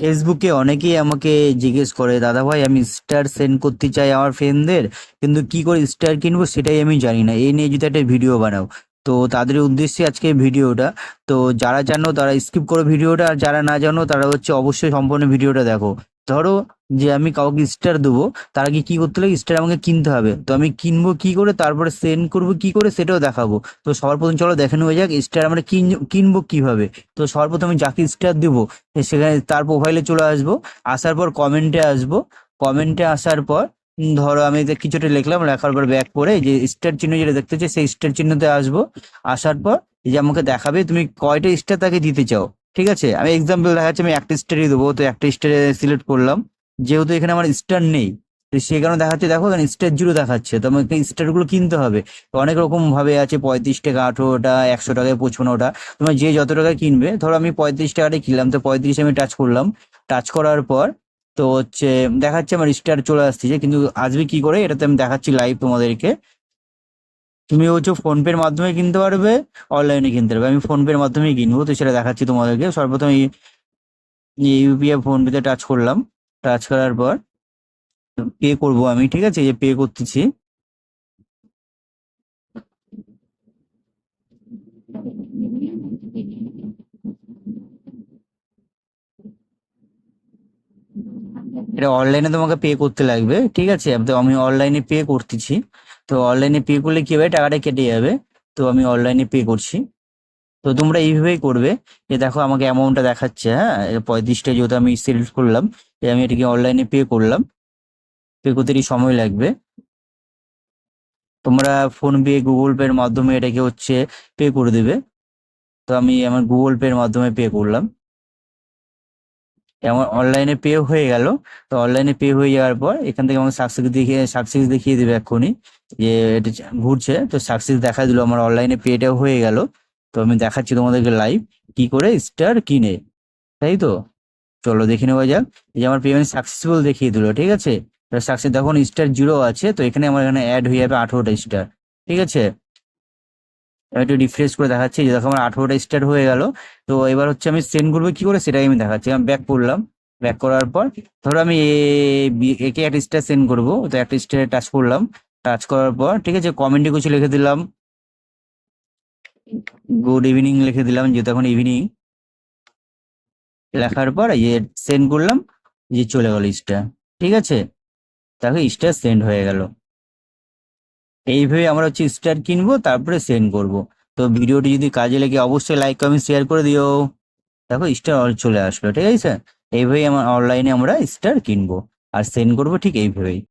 ফেসবুকে অনেকেই আমাকে জিজ্ঞেস করে, দাদা ভাই, আমি স্টার সেন্ড করতে চাই আমার ফ্রেন্ডদের কিন্তু কি করে স্টার কিনবো সেটাই আমি জানি না। এই নিয়ে যদি একটা ভিডিও বানাও। তো তাদের উদ্দেশ্যে আজকে ভিডিওটা তো যারা জানো তারা স্কিপ করো ভিডিওটা আর যারা না জানো তারা হচ্ছে অবশ্যই সম্পূর্ণ ভিডিওটা দেখো। ধরো যে আমি কাউকে স্টার দেবো, তার আগে কি করতে লাগে স্টার আমাকে কিনতে হবে। তো আমি কিনবো কি করে, তারপরে সেন্ড করব কি করে, সেটাও দেখাবো। তো সবার প্রথম চলো দেখে নেওয়া যাক স্টার আমরা কিন- কিনবো কীভাবে। তো সবার প্রথমে যাকে স্টার দেবো সেখানে তার প্রোফাইলে চলে আসব। আসার পর কমেন্টে আসব। কমেন্টে আসার পর ধরো আমি কিছুটা লিখলাম, লেখার পর ব্যাক করে যে স্টার চিহ্ন যেটা দেখতে চাই, সেই স্টার চিহ্নতে আসব। আসার পর যে আমাকে দেখাবে, তুমি কয়টা স্টার তাকে দিতে চাও? ঠিক আছে? আমি এক্সাম্পল দেখাচ্ছি, আমি একটা স্টারই দেবো, তো একটা স্টারে সিলেক্ট করলাম। যেহেতু এখানে আমার স্টার নেই, তো সে কারণে দেখাচ্ছে, দেখো এখানে স্টার জিরো দেখাচ্ছে, তো আমাকে স্টারগুলো কিনতে হবে। অনেক রকম ভাবে আছে, পঁয়ত্রিশ টাকা, আঠেরোটা, একশো টাকায় পঁচপন্নটা। তোমার যে যত টাকায় কিনবে, ধরো আমি পঁয়ত্রিশ টাকাটাই কিনলাম, তো পঁয়ত্রিশ আমি টাচ করলাম। টাচ করার পর, তো হচ্ছে দেখাচ্ছে আমার স্টার চলে আসছে, কিন্তু আসবে কি করে? এটাতে আমি দেখাচ্ছি লাইভ তোমাদেরকে। তুমি হচ্ছে ফোন পের মাধ্যমে কিনতে পারবে অনলাইনে কিনতে পারবে। আমি ফোন পের মাধ্যমেই কিনবো, তো সেটা দেখাচ্ছি তোমাদেরকে। সর্বপ্রথম ইউপিআই ফোন পেতে টাচ করলাম। টাচ করার পর পে করব আমি, ঠিক আছে? যে পে করতেছি। এটা অনলাইনে তোমাকে পে করতে লাগবে, ঠিক আছে? আমি অনলাইনে পে করতেছি। তো অনলাইনে পে করলে কি হবে? টাকাটা কেটে যাবে। তো আমি অনলাইনে পে করছি। তো তোমরা এইভাবেই করবে। যে দেখো আমাকে অ্যামাউন্টটা দেখাচ্ছে হ্যাঁ? পঁয়ত্রিশটা যেহেতু আমি সিলেক্ট করলাম যে আমি এটাকে অনলাইনে পে করলাম। পে করতে সময় লাগবে। তোমরা ফোন পে গুগল পের মাধ্যমে এটাকে হচ্ছে পে করে দেবে। তো আমি আমার গুগল পের মাধ্যমে পে করলাম। আমার অনলাইনে পে হয়ে গেল। তো অনলাইনে পে হয়ে যাওয়ার পর এখান থেকে আমাকে সাকসেস দেখিয়ে সাকসেস দেখিয়ে দেবে এক্ষুনি যে এটা ঘুরছে। তো সাকসেস দেখা দিল, আমার অনলাইনে পেটাও হয়ে গেল। তো আমি দেখাচ্ছি তোমাদেরকে লাইভ কি করে স্টার কিনে। তাই তো? চলো দেখে নেওয়া যাক। এই যে আমার পেমেন্ট সাকসেসফুল দেখিয়ে দিল, ঠিক আছে? সাকসেস দেখুন স্টার জিরো আছে। তো এখানে আমার এখানে অ্যাড হয়ে যাবে আঠেরোটা স্টার ঠিক আছে? একটু রিফ্রেশ করে দেখাচ্ছি, যে দেখো আমার আঠেরোটা স্টার হয়ে গেল। তো এবার হচ্ছে আমি সেন্ড করব, কি করে সেটাই আমি দেখাচ্ছি। আমি ব্যাক করলাম ব্যাক করার পর ধরো আমি একে একটা স্টার সেন্ড করব, তো একটা স্টারে টাচ করলাম। টাচ করার পর, ঠিক আছে কমেন্টে কিছু লিখে দিলাম। গুড ইভিনিং লিখে দিলাম, যেহেতু এখন ইভিনিং লেখার পর এই সেন্ড করলাম, যে চলে গেল স্টার ঠিক আছে? দেখো স্টার সেন্ড হয়ে গেল। এইভাবে আমরা হচ্ছে স্টার কিনবো, তারপরে সেন্ড করব। তো ভিডিওটি যদি কাজে লাগে, অবশ্যই লাইক কমেন্ট শেয়ার করে দিও। দেখো স্টার অল চলে আসলো, ঠিক আছে? এইভাবেই আমার অনলাইনে আমরা স্টার কিনবো। আর সেন্ড করব ঠিক এইভাবেই